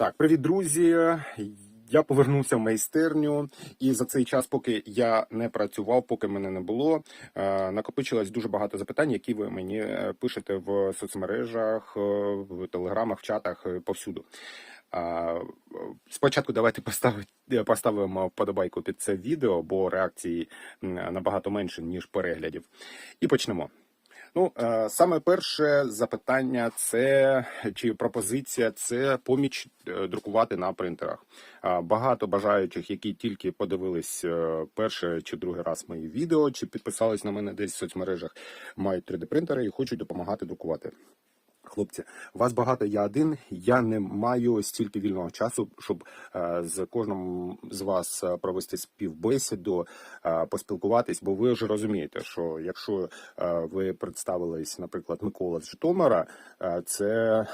Так, привіт, друзі. Я повернувся в майстерню, і за цей час, поки я не працював, поки мене не було, е, накопичилось дуже багато запитань, які ви мені е, пишете в соцмережах, е, в телеграмах, в чатах повсюду. Спочатку давайте поставимо вподобайку під це відео, бо реакції набагато менше, ніж переглядів. І почнемо. Ну, е, саме перше запитання це чи пропозиція це поміч е, друкувати на принтерах. Багато бажаючих, які тільки подивились е, перше чи другий раз мої відео, чи підписались на мене десь в соцмережах, мають 3D принтери і хочуть допомагати друкувати. Хлопці, вас багато, я один. Я не маю стільки вільного часу, щоб е, з кожним з вас е, провести співбесіду, е, поспілкуватись, бо ви вже розумієте, що якщо ви представились, наприклад, Микола з Житомира, це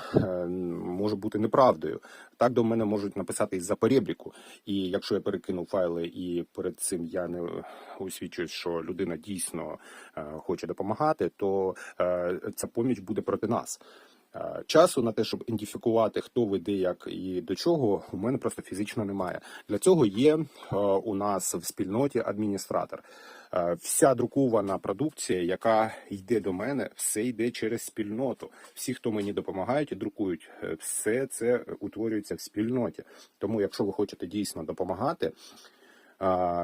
може бути неправдою. Так до мене можуть написати із-за перебріку. І якщо я перекину файли і перед цим я не усвідчую, що людина дійсно е, хоче допомагати, то е, ця поміч буде проти нас. Е, Часу на те, щоб ідентифікувати, хто ви де, як і до чого, у мене просто фізично немає. Для цього є е, у нас в спільноті адміністратор. Е, Вся друкована продукція, яка йде до мене, все йде через спільноту. Всі, хто мені допомагають і друкують, все це утворюється в спільноті. Тому, якщо ви хочете дійсно допомагати,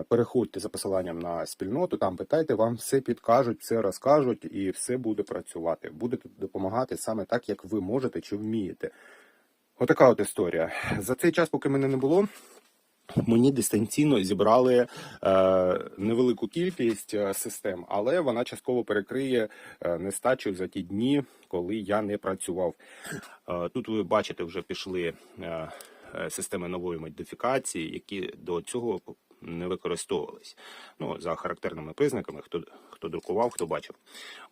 Переходьте за посиланням на спільноту, там питайте, вам все підкажуть, все розкажуть і все буде працювати. Будете допомагати саме так, як ви можете чи вмієте. Отака от історія. За цей час, поки мене не було, мені дистанційно зібрали е, невелику кількість е, систем, але вона частково перекриє е, нестачу за ті дні, коли я не працював. Е, тут ви бачите, вже пішли е, е, системи нової модифікації, які до цього не використовувались. Ну, за характерними признаками, хто, хто друкував, хто бачив.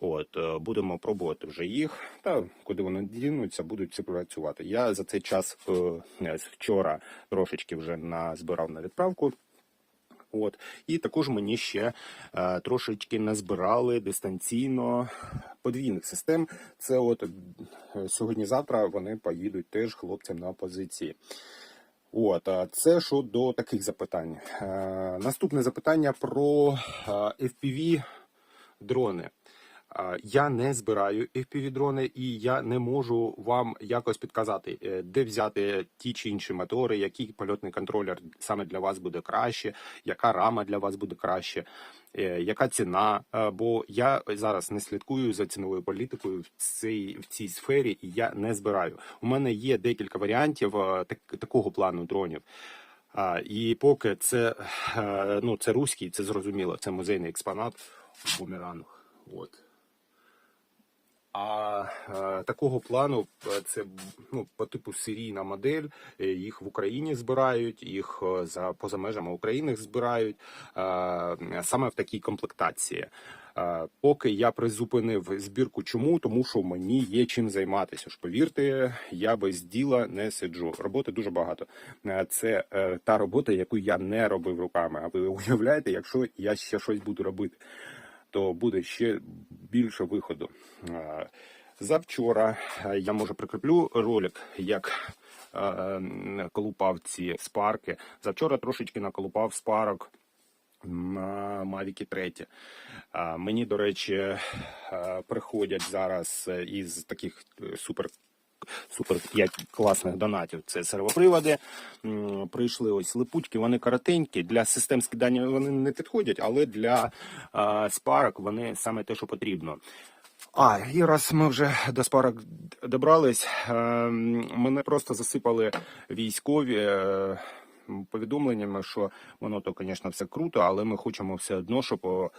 От, е, будемо пробувати вже їх, та куди вони дінуться, будуть це працювати. Я за цей час е, вчора трошечки вже назбирав на відправку. От і також мені ще е, трошечки назбирали дистанційно подвійних систем. Це от е, сьогодні-завтра вони поїдуть теж хлопцям на позиції. От це щодо таких запитань. Е, наступне запитання про е, FPV дрони. Е, Я не збираю FPV дрони, і я не можу вам якось підказати, е, де взяти ті чи інші мотори, який польотний контролер саме для вас буде краще, яка рама для вас буде краще, е, яка ціна. Бо я зараз не слідкую за ціновою політикою в цій в цій сфері, і я не збираю. У мене є декілька варіантів е, так, такого плану дронів. І поки це, ну, це руський, це зрозуміло, це музейний експонат бумеранг. От. А е, такого плану е, це ну, по типу серійна модель. Е, Їх в Україні збирають, їх за поза межами України збирають саме в такій комплектації. Поки я призупинив збірку, чому? Тому що мені є чим займатися. Ж повірте, я без діла не сиджу. Роботи дуже багато. Це та робота, яку я не робив руками. А ви уявляєте, якщо я ще щось буду робити, то буде ще більше виходу. Е, Завчора е, я може прикріплю ролик, як е, колупав ці спарки. Завчора трошечки наколупав спарок на Mavic 3. Мені, до речі, приходять зараз із таких супер. Супер як класних донатів. Це сервоприводи. Прийшли ось липучки, вони коротенькі. Для систем скидання вони не підходять, але для е, спарок вони саме те, що потрібно. А, і раз ми вже до спарок добрались, е, мене просто засипали військові е, повідомленнями, що воно то, звісно, все круто, але ми хочемо все одно, щоб е,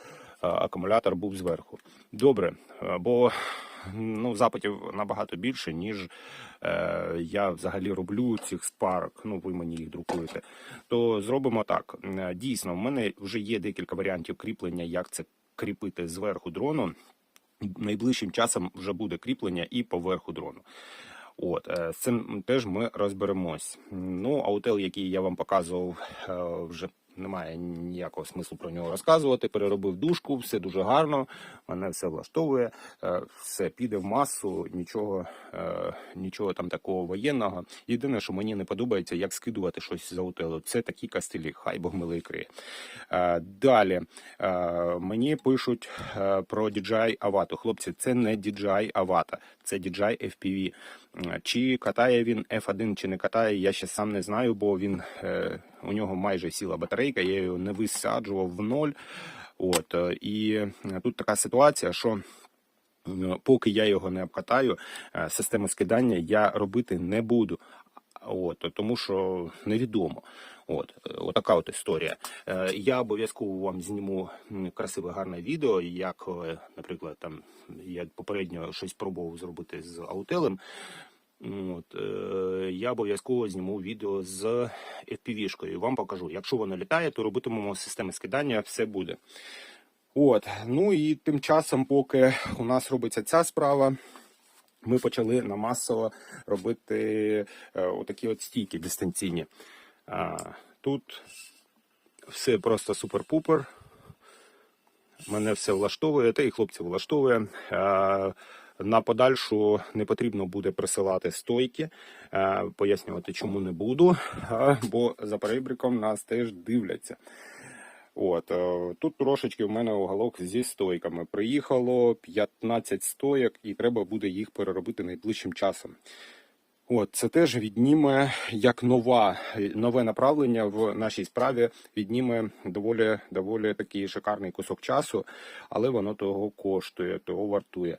акумулятор був зверху. Добре, е, бо ну, запитів набагато більше, ніж е, я взагалі роблю цих спарок. Ну, ви мені їх друкуєте. То зробимо так. Е, Дійсно, в мене вже є декілька варіантів кріплення, як це кріпити зверху дрону найближчим часом вже буде кріплення і поверху дрону. От е, з цим теж ми розберемось. Ну, аутел, який я вам показував е, вже немає ніякого смислу про нього розказувати. Переробив дужку, все дуже гарно, мене все влаштовує, е, все піде в масу, нічого, е, нічого там такого воєнного. Єдине, що мені не подобається, як скидувати щось з аутелу. Це такі кастелі, хай Бог милий криє. Е, Далі мені пишуть про DJI Avata. Хлопці, це не DJI Avata, це DJI FPV. Чи катає він F1, чи не катає, я ще сам не знаю, бо він е, у нього майже сіла батарейка, я його не висаджував в ноль. От е, і е, тут така ситуація, що поки я його не обкатаю, систему скидання я робити не буду. От, тому що невідомо. От, отака от історія. Е, Я обов'язково вам зніму красиве гарне відео, як, е, наприклад, там я попередньо щось пробував зробити з аутелем. От, е, я обов'язково зніму відео з FPV-шкою. Вам покажу. Якщо воно літає, то робитимемо системи скидання, все буде. От, ну і тим часом, поки у нас робиться ця справа, ми почали намасово робити е, отакі от стійки дистанційні. Тут все просто супер-пупер. Мене все влаштовує, та і хлопці влаштовує. На подальшу не потрібно буде присилати стойки, Е, пояснювати, чому не буду, бо за перебріком нас теж дивляться. От е, тут трошечки в мене уголок зі стойками. Приїхало 15 стоєк, і треба буде їх переробити найближчим часом. От це теж відніме як нова нове направлення в нашій справі. Відніме доволі доволі такий шикарний кусок часу, але воно того коштує, того вартує.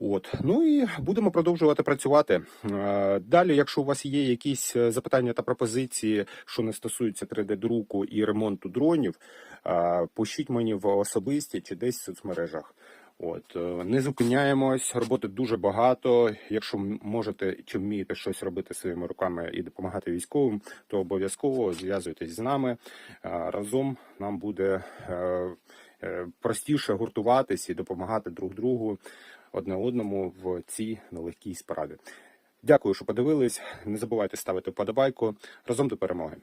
От ну і будемо продовжувати працювати. Е, Далі, якщо у вас є якісь е, запитання та пропозиції, що не стосуються 3D-друку і ремонту дронів, е, пишіть мені в особисті чи десь в соцмережах. От не зупиняємось, роботи дуже багато. Якщо можете чи вмієте щось робити своїми руками і допомагати військовим, то обов'язково зв'язуйтесь з нами. Разом нам буде простіше гуртуватись і допомагати друг другу одне одному в цій нелегкій справі. Дякую, що подивились. Не забувайте ставити вподобайку. Разом до перемоги.